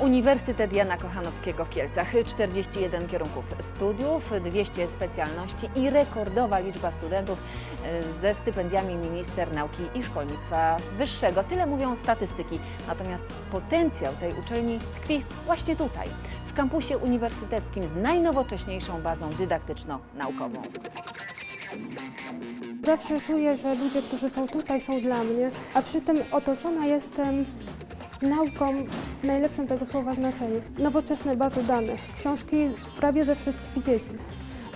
Uniwersytet Jana Kochanowskiego w Kielcach. 41 kierunków studiów, 200 specjalności i rekordowa liczba studentów e, ze stypendiami minister nauki i szkolnictwa wyższego. Tyle mówią statystyki. Natomiast potencjał tej uczelni tkwi właśnie tutaj, w kampusie uniwersyteckim z najnowocześniejszą bazą dydaktyczno-naukową. Zawsze czuję, że ludzie, którzy są tutaj, są dla mnie, a przy tym otoczona jestem nauką w najlepszym tego słowa znaczeniu. Nowoczesne bazy danych, książki prawie ze wszystkich dziedzin,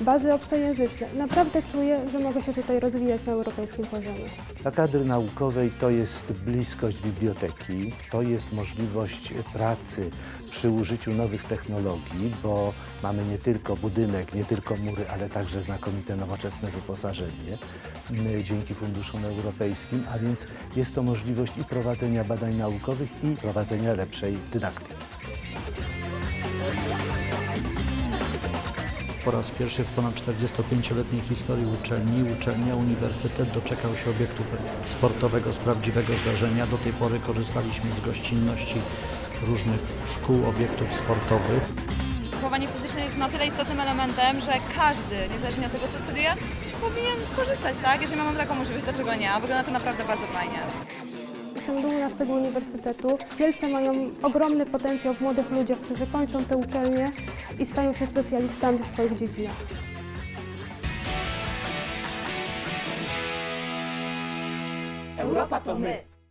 bazy obcojęzyczne. Naprawdę czuję, że mogę się tutaj rozwijać na europejskim poziomie. Dla kadry naukowej to jest bliskość biblioteki, to jest możliwość pracy przy użyciu nowych technologii, bo mamy nie tylko budynek, nie tylko mury, ale także znakomite nowoczesne wyposażenie dzięki funduszom europejskim, a więc jest to możliwość i prowadzenia badań naukowych i prowadzenia lepszej dydaktyki. Po raz pierwszy w ponad 45-letniej historii uczelni, uczelnia, uniwersytet doczekał się obiektu sportowego z prawdziwego zdarzenia. Do tej pory korzystaliśmy z gościnności różnych szkół, obiektów sportowych. Wychowanie fizyczne jest na tyle istotnym elementem, że każdy, niezależnie od tego, co studiuje, powinien skorzystać, tak? Jeżeli mamy taką możliwość, dlaczego nie? A wygląda to naprawdę bardzo fajnie. Jestem dumna z tego uniwersytetu. Kielce mają ogromny potencjał w młodych ludziach, którzy kończą te uczelnie i stają się specjalistami w swoich dziedzinach. Europa to my.